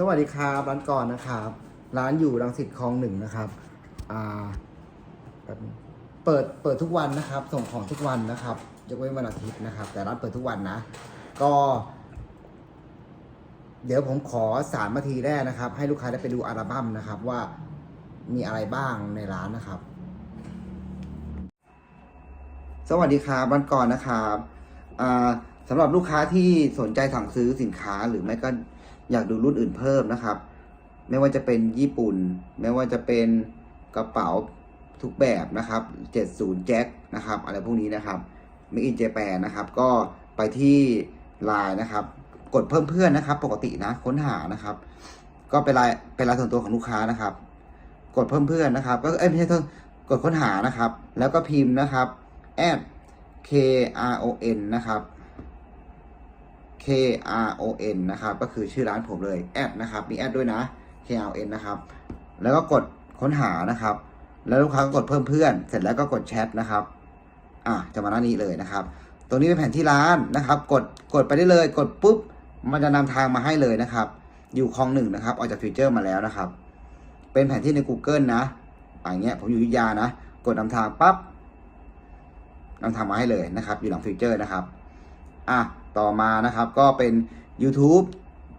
สวัสดีครับร้านก่อนนะครับ ร้านอยู่รังสิตคลองหนึ่งนะครับอ่าเปิดเปิดทุกวันนะครับ ส่งของทุกวันนะครับยกเว้นวันอาทิตย์นะครับ แต่ร้านเปิดทุกวันนะ ก็ เดี๋ยวผมขอสามนาทีแรกนะครับ ให้ลูกค้าได้ไปดูอัลบั้มนะครับ ว่ามีอะไรบ้างในร้านนะครับ สวัสดีครับร้านก่อนนะครับอ่าสำหรับลูกค้าที่สนใจสั่งซื้อสินค้าหรือไม่ก็ อยากดูรุ่นอื่นเพิ่มนะครับ ไม่ว่าจะเป็นญี่ปุ่น ไม่ว่าจะเป็นกระเป๋าทุกแบบนะครับ 70แจ็คนะครับ อะไรพวกนี้นะครับมิอินเจแปนนะครับ ก็ไปที่ไลน์นะครับ กดเพิ่มเพื่อนนะครับ ปกตินะค้นหานะครับ ก็เป็นไลน์เป็นไลน์ส่วนตัวของลูกค้านะครับ กดเพิ่มเพื่อนนะครับ ก็เอ้ยไม่ใช่เพิ่มกดค้นหานะครับ แล้วก็พิมพ์นะครับ at k r o n นะครับ k r o n นะครับ ก็คือชื่อร้านผมเลยแอดนะครับ มีแอดด้วยนะ k r o n นะครับ แล้วก็กดค้นหานะครับ แล้วลูกค้าก็กดเพิ่มเพื่อน เสร็จแล้วก็กดแชทนะครับ อะ จะมาหน้านี้เลยนะครับ ตรงนี้เป็นแผนที่ร้านนะครับ กด กดไปได้เลย กดปุ๊บ มันจะนำทางมาให้เลยนะครับ อยู่คลองหนึ่งนะครับ ออกจากฟิวเจอร์มาแล้วนะครับ เป็นแผนที่ใน Google นะ อย่างเงี้ย ผมอยู่ยุธยานะ กดนำทางปั๊บนำทางมาให้เลยนะครับ อยู่หลังฟิวเจอร์นะครับ อะ ต่อมานะครับ ก็เป็น YouTube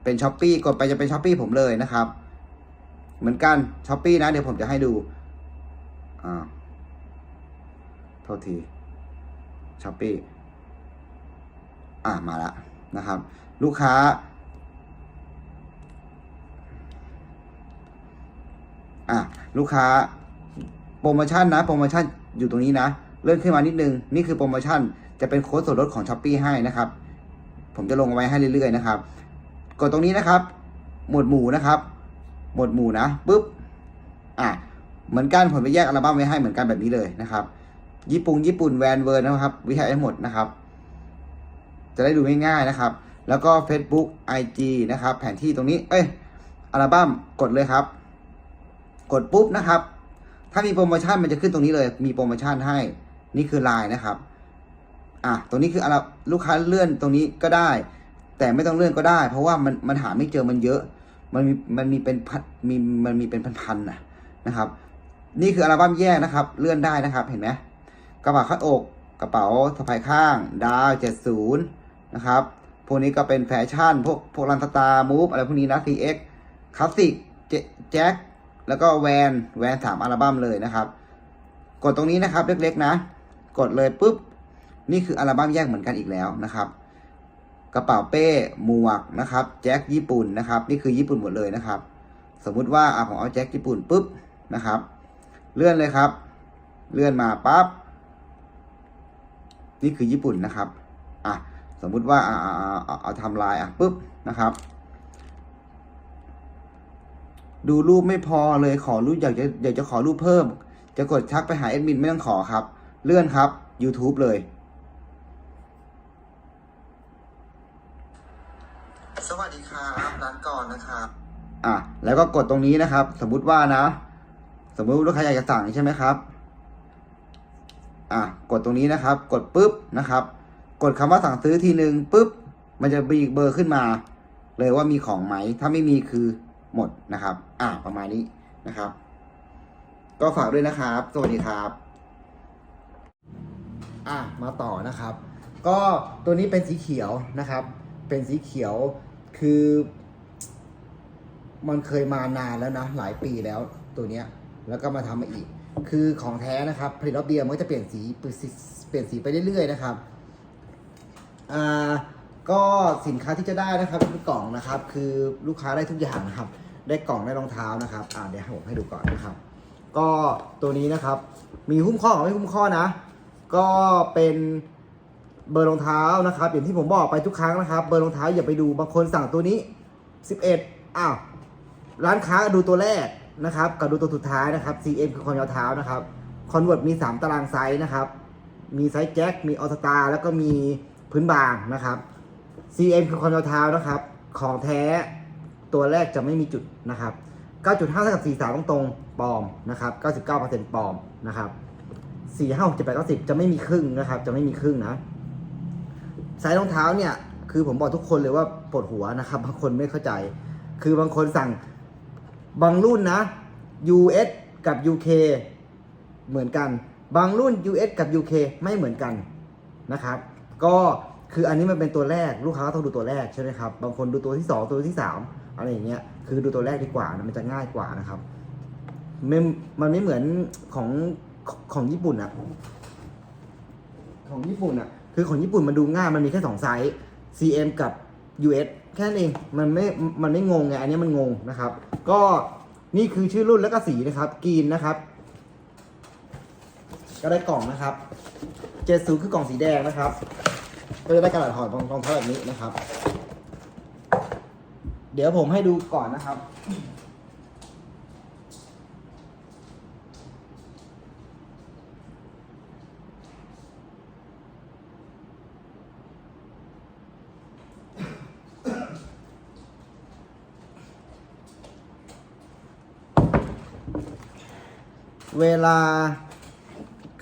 เป็น s h อ p e e กดไปจะเป็น s h อ p e e ผมเลยนะครับ เหมือนกัน s h อ p e e นะ เดี๋ยวผมจะให้ดูอ่าโทษที s h อ p e e อะมาล้วนะครับ ลูกค้า อะลูกค้าโปรโมชั่นนะ โปรโมชั่นอยู่ตรงนี้นะ เลื่อนขึ้นมานิดนึง นี่คือโปรโมชั่นจะเป็นโค้ดส่วนลดของ s h อ p e e ให้นะครับ ผมจะลงเอาไว้ให้เรื่อยๆนะครับ กดตรงนี้นะครับ หมวดหมู่นะครับ หมวดหมู่นะปุ๊บอะเหมือนกันผมไปแยกอัลบั้มไว้ให้เหมือนกันแบบนี้เลยนะครับ ญี่ปุ่นญี่ปุ่นแวนเวิร์นะครับ วิทยาให้หมดนะครับ จะได้ดูง่ายๆนะครับ แล้วก็ Facebook IG นะครับ แผนที่ตรงนี้ เอ้ยอัลบั้มกดเลยครับ กดปุ๊บนะครับ ถ้ามีโปรโมชั่นมันจะขึ้นตรงนี้เลย มีโปรโมชั่นให้ นี่คือไลน์นะครับ อะตรงนี้คืออะไรลูกค้าเลื่อนตรงนี้ก็ได้ แต่ไม่ต้องเลื่อนก็ได้ เพราะว่ามันมันหาไม่เจอมันเยอะ มันมีมันมีเป็นพันมีมันมีเป็นพันๆนะนะครับ นี่คืออัลบั้มแยกนะครับ เลื่อนได้นะครับเห็นไหมกระเป๋าคาดอกกระเป๋าสะพายข้าง ดาวเจ็ดศูนย์นะครับพวกนี้ก็เป็นแฟชั่น พวกพวกรันสตาร์มูฟอะไรพวกนี้นะ CX คลาสสิกแจ็คแล้วก็แวนแวนสามอัลบั้มเลยนะครับ กดตรงนี้นะครับเล็กๆนะ กดเลยปุ๊บ นี่คืออัลบั้มแยกเหมือนกันอีกแล้วนะครับ กระเป๋าเป้หมวกนะครับ แจ็คญี่ปุ่นนะครับ นี่คือญี่ปุ่นหมดเลยนะครับ สมมุติว่าอะผมเอาแจ็คญี่ปุ่นปุ๊บนะครับ เลื่อนเลยครับ เลื่อนมาปั๊บนี่คือญี่ปุ่นนะครับอะสมมุติว่าอ่าเอาเอาทำลายอะปุ๊บนะครับ ดูรูปไม่พอเลยขอรูปอยากจะอยากจะขอรูปเพิ่ม จะกดทักไปหาแอดมินไม่ต้องขอครับ เลื่อนครับ YouTube เลย สวัสดีครับร้านก่อนนะครับ อะ แล้วก็กดตรงนี้นะครับ สมมุติว่านะ สมมุติลูกค้าอยากจะสั่งใช่ไหมครับ อะกดตรงนี้นะครับ กดปุ๊บนะครับ กดคำว่าสั่งซื้อทีหนึ่งปุ๊บ มันจะมีเบอร์ขึ้นมา เลยว่ามีของไหม ถ้าไม่มีคือหมดนะครับ อะประมาณนี้นะครับ ก็ฝากด้วยนะครับ สวัสดีครับ อะมาต่อนะครับ ก็ตัวนี้เป็นสีเขียวนะครับ เป็นสีเขียวคือ มันเคยมานานแล้วนะ หลายปีแล้วตัวเนี้ย แล้วก็มาทำมาอีก คือของแท้นะครับผลิตรอบเดียวมันก็จะเปลี่ยนสีเปลี่ยนสีเปลี่ยนสีไปเรื่อยๆนะครับอ่าก็สินค้าที่จะได้นะครับเป็นกล่องนะครับ คือลูกค้าได้ทุกอย่างนะครับ ได้กล่องได้รองเท้านะครับ อ่าเดี๋ยวให้ผมให้ดูก่อนนะครับ ก็ตัวนี้นะครับ มีหุ้มข้อกับไม่หุ้มข้อนะ ก็เป็นเบอร์รองเท้านะครับอย่างที่ผมบอกไปทุกครั้งนะครับ เบอร์รองเท้าอย่าไปดูบางคนสั่งตัวนี้ 11อ้าว ร้านค้าดูตัวแรกนะครับกับดูตัวสุดท้ายนะครับ CM คือความยาวเท้านะครับคอนเวิร์ตมี 3 ตารางไซส์นะครับ มีไซส์แจ็ค มีออสตาแล้วก็มีพื้นบางนะครับ CM คือความยาวเท้านะครับ ของแท้ตัวแรกจะไม่มีจุดนะครับ 9.5เท่ากับ43ตรงตรงปลอมนะครับ 99%ปลอมนะครับ4 5 6 7 8 9 10 จะไม่มีครึ่งนะครับ จะไม่มีครึ่งนะไซส์รองเท้าเนี่ย คือผมบอกทุกคนเลยว่าปวดหัวนะครับ บางคนไม่เข้าใจ คือบางคนสั่ง บางรุ่นนะ US กับ UK เหมือนกัน บางรุ่น US กับ UK ไม่เหมือนกันนะครับ ก็คืออันนี้มันเป็นตัวแรกลูกค้าต้องดูตัวแรกใช่ไหมครับบางคนดูตัวที่ 2 ตัวที่ 3 อะไรอย่างเงี้ยคือดูตัวแรกดีกว่านะมันจะง่ายกว่านะครับไม่มันไม่เหมือนของของญี่ปุ่นอะของญี่ปุ่นอะคือของญี่ปุ่นมันดูง่ายมันมีแค่สองไซส์ CM กับ US แค่นั้นเองมันไม่ มันไม่งงไง อันนี้มันงงนะครับ ก็นี่คือชื่อรุ่นแล้วก็สีนะครับกรีนนะครับ ก็ได้กล่องนะครับเจสูคือกล่องสีแดงนะครับ ก็จะได้กระดาษห่อรองรองเท้าแบบนี้นะครับ เดี๋ยวผมให้ดูก่อนนะครับ เวลา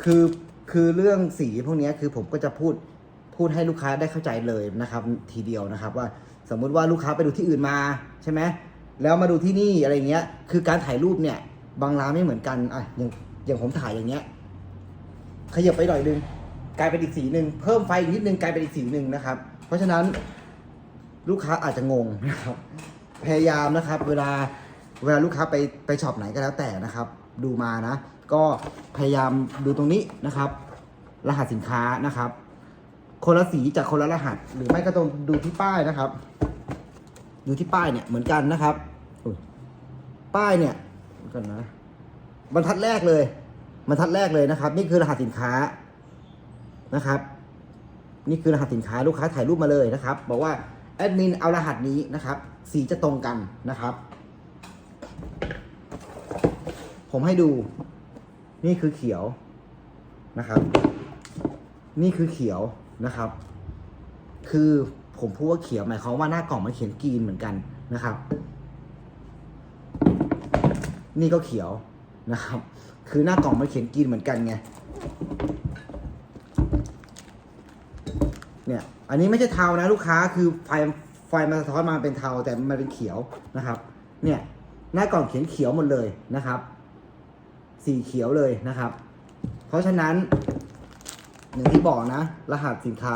คือคือเรื่องสีพวกนี้คือผมก็จะพูดพูดให้ลูกค้าได้เข้าใจเลยนะครับ ทีเดียวนะครับว่าสมมุติว่าลูกค้าไปดูที่อื่นมาใช่ไหมแล้วมาดูที่นี่อะไรเงี้ย คือการถ่ายรูปเนี่ย บางร้านไม่เหมือนกันอะอย่างอย่างผมถ่ายอย่างเงี้ยขยับไปหน่อยนึงกลายเป็นอีกสีหนึ่งเพิ่มไฟอีกนิดนึงกลายเป็นอีกสีหนึ่งนะครับ เพราะฉะนั้นลูกค้าอาจจะงงนะครับพยายามนะครับ เวลาเวลาลูกค้าไปไปช็อปไหนก็แล้วแต่นะครับ ดูมานะ ก็พยายามดูตรงนี้นะครับ รหัสสินค้านะครับ คนละสีจากคนละรหัส หรือไม่ก็ต้องดูที่ป้ายนะครับ ดูที่ป้ายเนี่ยเหมือนกันนะครับป้ายเนี่ยเดี๋ยวกันนะบรรทัดแรกเลยบรรทัดแรกเลยนะครับ นี่คือรหัสสินค้านะครับ นี่คือรหัสสินค้าลูกค้าถ่ายรูปมาเลยนะครับ บอกว่าแอดมินเอารหัสนี้นะครับ สีจะตรงกันนะครับ ผมให้ดู นี่คือเขียวนะครับ นี่คือเขียวนะครับ คือผมพูดว่าเขียวหมายความว่าหน้ากล่องมันเขียนกรีนเหมือนกันนะครับ นี่ก็เขียวนะครับ คือหน้ากล่องมันเขียนกรีนเหมือนกันไงเนี่ย อันนี้ไม่ใช่เทานะลูกค้า คือไฟไฟมันสะท้อนมาเป็นเทาแต่มันเป็นเขียวนะครับ เนี่ย หน้ากล่องเขียนเขียวหมดเลยนะครับ สีเขียวเลยนะครับ เพราะฉะนั้นอย่างที่บอกนะ รหัสสินค้า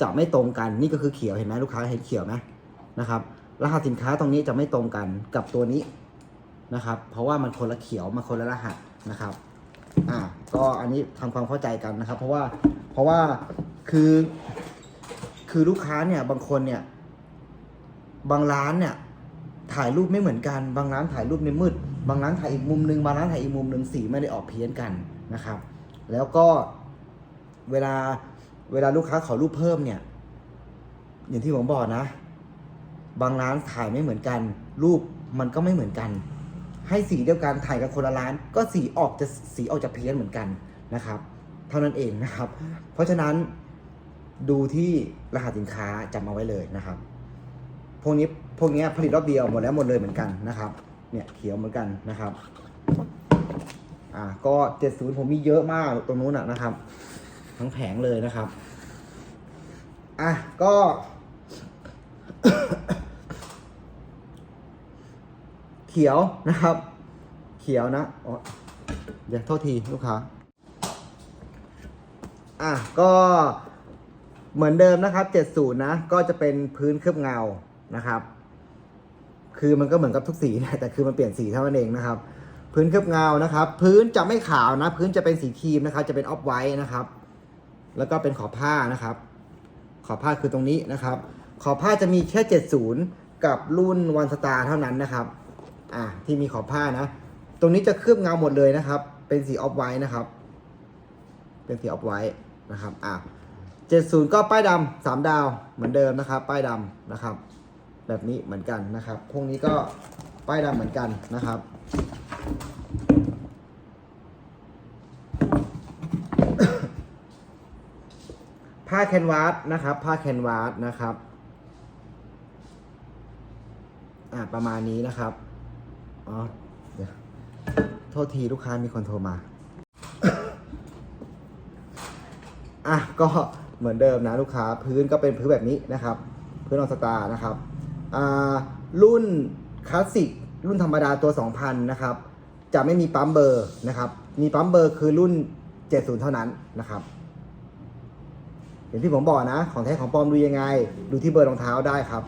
จะไม่ตรงกันนี่ก็คือเขียวเห็นไหมลูกค้าเห็นเขียวไหมนะครับ รหัสสินค้าตรงนี้จะไม่ตรงกันกับตัวนี้นะครับ เพราะว่ามันคนละเขียวมันคนละรหัสนะครับอ่าก็อันนี้ทำความเข้าใจกันนะครับ เพราะว่าเพราะว่าคือคือลูกค้าเนี่ยบางคนเนี่ย บางร้านเนี่ยถ่ายรูปไม่เหมือนกัน บางร้านถ่ายรูปในมืด บางร้านถ่ายอีกมุมหนึ่งบางร้านถ่ายอีกมุมหนึ่งสีไม่ได้ออกเพี้ยนกันนะครับ แล้วก็เวลาเวลาลูกค้าขอรูปเพิ่มเนี่ย อย่างที่ผมบอกนะ บางร้านถ่ายไม่เหมือนกัน รูปมันก็ไม่เหมือนกัน ให้สีเดียวกันถ่ายกับคนละร้าน ก็สีออกจะสีออกจะเพี้ยนเหมือนกันนะครับ เท่านั้นเองนะครับ เพราะฉะนั้นดูที่รหัสสินค้าจำเอาไว้เลยนะครับ พวกนี้พวกนี้ผลิตรอบเดียวหมดแล้วหมดเลยเหมือนกันนะครับ เนี่ยเขียวเหมือนกันนะครับอ่าก็เจ็ดศูนย์ผมมีเยอะมากตรงนู้นนะนะครับ ทั้งแผงเลยนะครับอะก็ เขียวนะครับ เขียวนะอ๋อเดี๋ยวโทษทีลูกค้าอะก็เหมือนเดิมนะครับ 70 นะ ก็จะเป็นพื้นเคลือบเงานะครับ คือมันก็เหมือนกับทุกสีนะแต่คือมันเปลี่ยนสีเท่านั้นเองนะครับ พื้นเคลือบเงานะครับ พื้นจะไม่ขาวนะ พื้นจะเป็นสีครีมนะครับ จะเป็นออฟไวท์นะครับ แล้วก็เป็นขอบผ้านะครับ ขอบผ้าคือตรงนี้นะครับ ขอบผ้าจะมีแค่ 70 กับรุ่นวันสตาร์เท่านั้นนะครับ อ่าที่มีขอบผ้านะ ตรงนี้จะเคลือบเงาหมดเลยนะครับ เป็นสีออฟไวท์นะครับ เป็นสีออฟไวท์นะครับ อ่า70 ก็ป้ายดำสามดาวเหมือนเดิมนะครับ ป้ายดำนะครับ แบบนี้เหมือนกันนะครับ พวกนี้ก็ป้ายดำเหมือนกันนะครับ ผ้าแคนวาสนะครับ ผ้าแคนวาสนะครับอ่าประมาณนี้นะครับอ๋อเดี๋ยวโทษทีลูกค้ามีคนโทรมาอะก็เหมือนเดิมนะลูกค้าพื้นก็เป็นพื้นแบบนี้นะครับ พื้นออสตาร์นะครับ รุ่นคลาสสิกรุ่นธรรมดาตัว 2,000 นะครับ จะไม่มีปั๊มเบอร์นะครับ มีปั๊มเบอร์คือรุ่น 70 เท่านั้นนะครับอย่างที่ผมบอกนะ ของแท้ของปลอมดูยังไง ดูที่เบอร์รองเท้าได้ครับ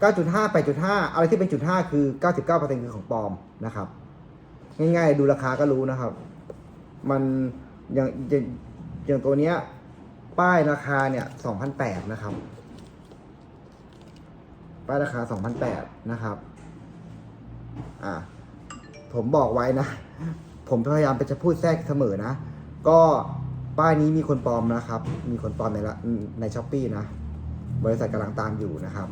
9.5 8.5 อะไรที่เป็นจุด5คือ 99%คือของปลอมนะครับ ง่ายๆ ดูราคาก็รู้นะครับ มันอย่างอย่างตัวเนี้ยป้ายราคาเนี่ย2,008นะครับ ป้ายราคา2,008นะครับ อ่า ผมบอกไว้นะ ผมพยายามไปจะพูดแทรกเสมอนะ ก็ป้ายนี้มีคนปลอมนะครับ มีคนปลอมในละในช้อปปีนะ บริษัทกำลังตามอยู่นะครับ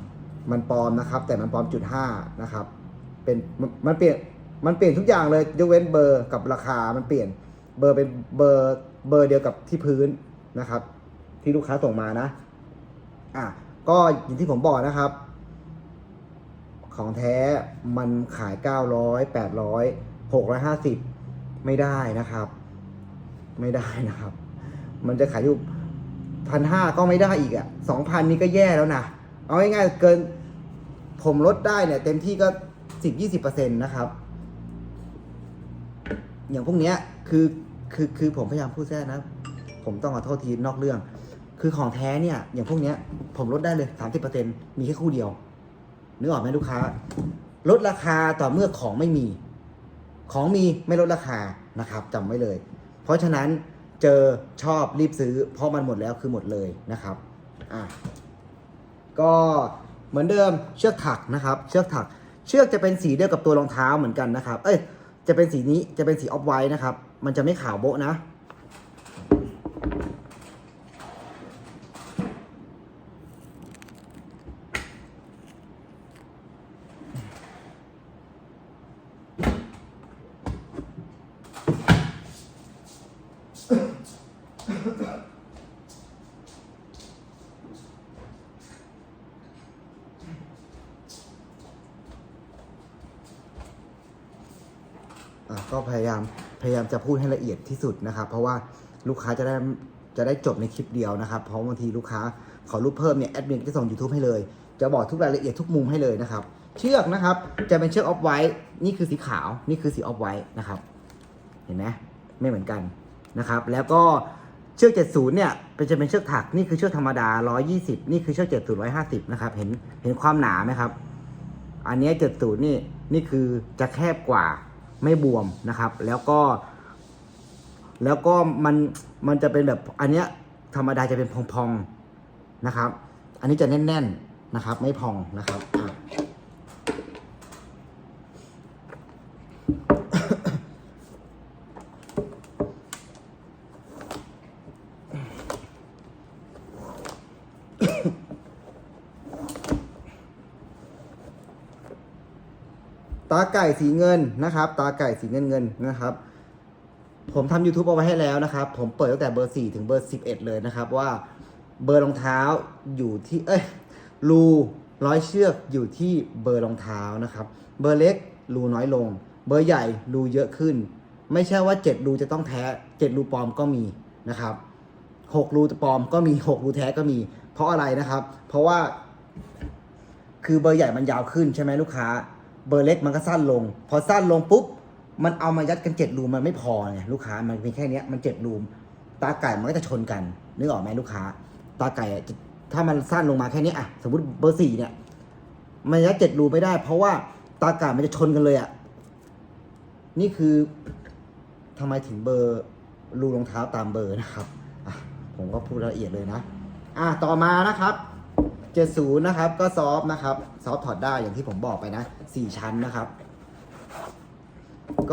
มันปลอมนะครับ แต่มันปลอมจุดห้านะครับ เป็นมันมันเปลี่ยน มันเปลี่ยนทุกอย่างเลยยกเว้นเบอร์กับราคา มันเปลี่ยน เบอร์เป็นเบอร์เบอร์เดียวกับที่พื้นนะครับ ที่ลูกค้าส่งมานะ อะก็อย่างที่ผมบอกนะครับ ของแท้มันขาย 900 800 650 ไม่ได้นะครับ ไม่ได้นะครับ มันจะขายอยู่พันห้าก็ไม่ได้อีกอะ่ะสองพันนี่ก็แย่แล้วนะ เอาง่ายๆเกิน ผมลดได้เนี่ย เต็มที่ก็สิบยี่สิบเปอร์เซ็นต์นะครับ อย่างพวกเนี้ยคือคือคือผมพยายามพูดแท้นะ ผมต้องขอโทษทีนอกเรื่อง คือของแท้เนี่ย อย่างพวกเนี้ย ผมลดได้เลยสามสิบเปอร์เซ็นมีแค่คู่เดียว นึกออกไหมลูกค้า ลดราคาต่อเมื่อของไม่มี ของมีไม่ลดราคานะครับจำไว้เลย เพราะฉะนั้นเจอชอบรีบซื้อ เพราะมันหมดแล้วคือหมดเลยนะครับอะก็เหมือนเดิมเชือกถักนะครับ เชือกถัก เชือกจะเป็นสีเดียวกับตัวรองเท้าเหมือนกันนะครับ เอ้ยจะเป็นสีนี้จะเป็นสีออฟไวท์นะครับ มันจะไม่ขาวโบ๊ะนะ ก็พยายามพยายามจะพูดให้ละเอียดที่สุดนะครับ เพราะว่าลูกค้าจะได้จะได้จบในคลิปเดียวนะครับ เพราะบางทีลูกค้าขอรูปเพิ่มเนี่ยแอดมินจะส่ง YouTube ให้เลย จะบอกทุกรายละเอียดทุกมุมให้เลยนะครับ เชือกนะครับจะเป็นเชือกออฟไวท์นี่คือสีขาวนี่คือสีออฟไวท์นะครับ เห็นไหมไม่เหมือนกันนะครับ แล้วก็เชือก 70 เนี่ยเป็นจะเป็นเชือกถักนี่คือเชือกธรรมดา 120 นี่คือเชือก 70 150 นะครับ เห็นเห็นความหนาไหมครับ อันนี้ย70 นี่นี่คือจะแคบกว่า ไม่บวมนะครับ แล้วก็ แล้วก็มันมันจะเป็นแบบอันเนี้ยธรรมดาจะเป็นพองๆนะครับ อันนี้จะแน่นๆนะครับ ไม่พองนะครับาไก่สีเงินนะครับ ตาไก่สีเงินเงินนะครับ ผมทำ YouTube เอาไว้ให้แล้วนะครับ ผมเปิดตั้งแต่เบอร์ 4 ถึงเบอร์ 11 เลยนะครับ ว่าเบอร์รองเท้าอยู่ที่เอ้ยรูร้อยเชือกอยู่ที่เบอร์รองเท้านะครับ เบอร์เล็กรูน้อยลง เบอร์ใหญ่รูเยอะขึ้น ไม่ใช่ว่า 7 รูจะต้องแท้ 7 รูปลอมก็มีนะครับ 6 รูปลอมก็มี 6 รูแท้ก็มี เพราะอะไรนะครับ เพราะว่าคือเบอร์ใหญ่มันยาวขึ้นใช่ไหมลูกค้า เบอร์เล็กมันก็สั้นลง พอสั้นลงปุ๊บ มันเอามายัดกันเจ็ดรูมมันไม่พอไงลูกค้ามันมีแค่นี้มันเจ็ดรูม ตาไก่มันก็จะชนกันนึกออกไหมลูกค้า ตาไก่ถ้ามันสั้นลงมาแค่นี้อะสมมติเบอร์สี่เนี่ย มันยัดเจ็ดรูไม่ได้ เพราะว่าตาไก่มันจะชนกันเลยอะนี่คือทำไมถึงเบอร์รูรองเท้าตามเบอร์นะครับผมก็พูดละเอียดเลยนะ อะต่อมานะครับ 70 นะครับ ก็ซอฟต์นะครับ ซอฟต์ถอดได้อย่างที่ผมบอกไปนะ 4 ชั้นนะครับ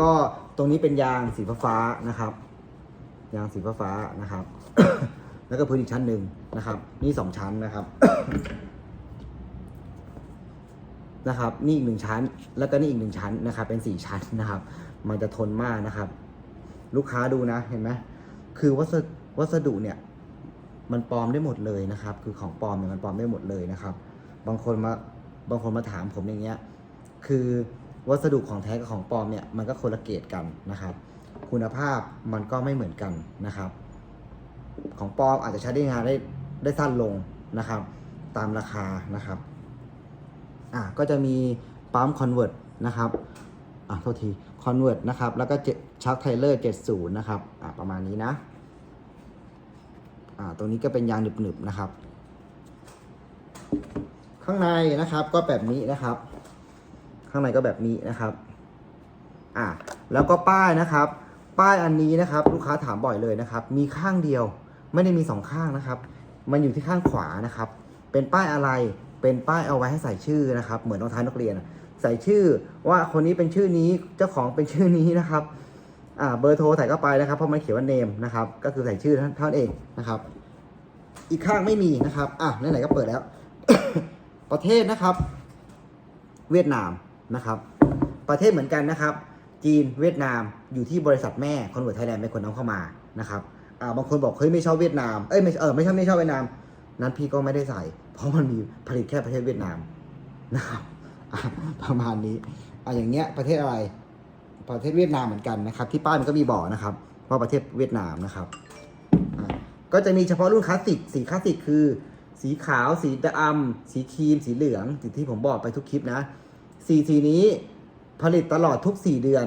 ก็ตรงนี้เป็นยางสีฟ้านะครับ ยางสีฟ้านะครับ แล้วก็พื้นอีกชั้นหนึ่งนะครับ นี่สองชั้นนะครับ นะครับ นี่อีกหนึ่งชั้น แล้วก็นี่อีกหนึ่งชั้นนะครับ เป็นสี่ชั้นนะครับ มันจะทนมากนะครับ ลูกค้าดูนะ เห็นไหม คือวัสดุวัสดุเนี่ย มันปลอมได้หมดเลยนะครับ คือของปลอมเนี่ยมันปลอมได้หมดเลยนะครับ บางคนมาบางคนมาถามผมอย่างเงี้ย คือวัสดุของแท้กับของปลอมเนี่ยมันก็คนละเกรดกันนะครับ คุณภาพมันก็ไม่เหมือนกันนะครับ ของปลอมอาจจะใช้ได้งานได้ได้สั้นลงนะครับ ตามราคานะครับอะก็จะมีปั๊มคอนเวิร์ตนะครับอะโทษทีคอนเวิร์ตนะครับ แล้วก็ชักไทเลอร์70 นะครับอะประมาณนี้นะ อ่าตรงนี้ก็เป็นยางหนึบๆนะครับ ข้างในนะครับก็แบบนี้นะครับ ข้างในก็แบบนี้นะครับอ่าแล้วก็ป้ายนะครับ ป้ายอันนี้นะครับ ลูกค้าถามบ่อยเลยนะครับ มีข้างเดียวไม่ได้มีสองข้างนะครับ มันอยู่ที่ข้างขวานะครับ เป็นป้ายอะไรเป็นป้ายเอาไว้ให้ใส่ชื่อนะครับ เหมือนรองเท้านักเรียน ใส่ชื่อว่าคนนี้เป็นชื่อนี้เจ้าของเป็นชื่อนี้นะครับ อ่าเบอร์โทรใส่เข้าไปนะครับเพราะมันเขียนว่าเนมนะครับก็คือใส่ชื่อเท่านั้นเองนะครับ อีกข้างไม่มีนะครับอะไหนๆก็เปิดแล้ว ประเทศนะครับ เวียดนามนะครับ ประเทศเหมือนกันนะครับ จีนเวียดนามอยู่ที่บริษัทแม่คอนเวิร์ตไทยแลนด์เป็นคนนำเข้ามานะครับอ่าบางคนบอกเฮ้ยไม่ชอบเวียดนามเอ้ยไม่เออไม่ชอบไม่ชอบเวียดนาม นั้นพี่ก็ไม่ได้ใส่ เพราะมันมีผลิตแค่ประเทศเวียดนามนะครับประมาณนี้อะอย่างเงี้ยประเทศอะไร ประเทศเวียดนามเหมือนกันนะครับที่ป้ายมันก็มีบอกนะครับว่าประเทศเวียดนามนะครับก็จะมีเฉพาะรุ่นคลาสสิกสีคลาสสิกคือ สีขาว สีดำสีครีม สีเหลืองสิ่งที่ผมบอกไปทุกคลิปนะสีสีนี้ผลิตตลอดทุก 4 เดือน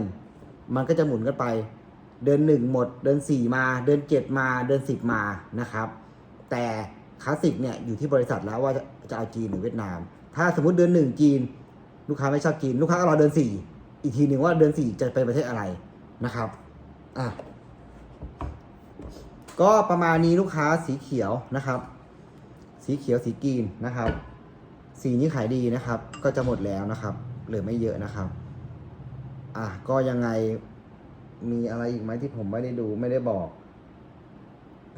มันก็จะหมุนกันไป เดือนหนึ่งหมด เดือนสี่มา เดือนเจ็ดมา เดือนสิบมานะครับ แต่คลาสสิกเนี่ยอยู่ที่บริษัทแล้วว่าจะจะเอาจีนหรือเวียดนาม ถ้าสมมติเดือนหนึ่งจีน ลูกค้าไม่ชอบจีน ลูกค้าก็รอเดือนสี่ อีกทีหนึ่งว่าเดือนสี่จะไปประเทศอะไรนะครับอะก็ประมาณนี้ลูกค้าสีเขียวนะครับ สีเขียวสีกรีนนะครับ สีนี้ขายดีนะครับ ก็จะหมดแล้วนะครับเหลือไม่เยอะนะครับ อะก็ยังไงมีอะไรอีกไหมที่ผมไม่ได้ดูไม่ได้บอก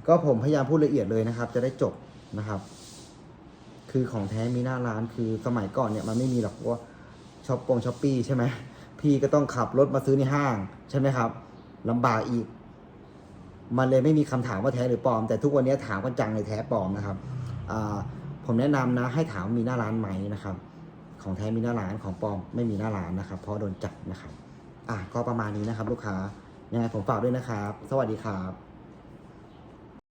ก็ผมพยายามพูดละเอียดเลยนะครับ จะได้จบนะครับ คือของแท้มีหน้าร้านคือสมัยก่อนเนี่ยมันไม่มีหรอกว่าช้อปปงช้อปปี้ใช่ไหม พี่ก็ต้องขับรถมาซื้อในห้าง ใช่ไหมครับลำบากอีก มันเลยไม่มีคำถามว่าแท้หรือปลอม แต่ทุกวันนี้ถามกันจังเลยแท้ปลอมนะครับผมแนะนำนะ ให้ถามมีหน้าร้านไหมนะครับ ของแท้มีหน้าร้านของปลอมไม่มีหน้าร้านนะครับ เพราะโดนจับนะครับ อะก็ประมาณนี้นะครับ ลูกค้ายังไงผมฝากด้วยนะครับ สวัสดีครับ